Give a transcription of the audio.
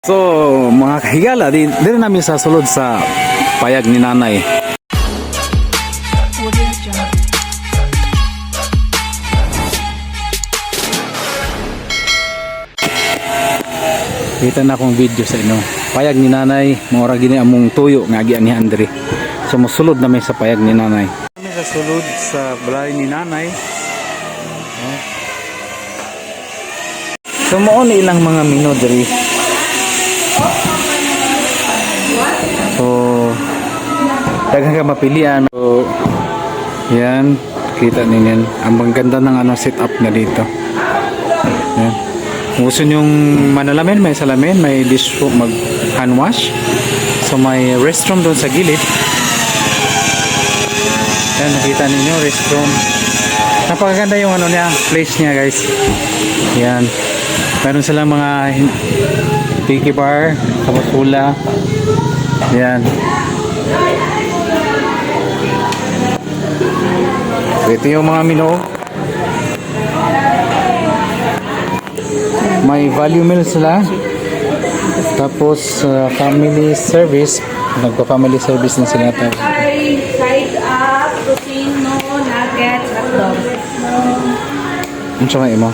So, mga kahigala, di, di namin sasulod sa payag ni nanay. Kita na akong video sa inyo. Payag ni nanay, mura gini among tuyo nga agian ni Andre. So, musulod namin sa payag ni nanay. Kami sa sulod sa balay ni nanay. So, moon ilang mga mino daghang ka mapilian. So, yan, kita ninyo. Ang ganda ng ano, setup na dito. Yan. Kung gusto nyong manalamin, may salamin, may dish mag hand wash. So, may restroom doon sa gilid. Yan, nakita ninyo, restroom. Napakaganda yung ano niya, place niya guys. Yan. Meron silang mga tiki bar, tapos hula. Yan. Ito yung mga menu. May value meal sila. Tapos uh, family service. Nagpa-family service na sila. Tapos, ay side up, tocino, nuggets, hotdog. ano siya mo?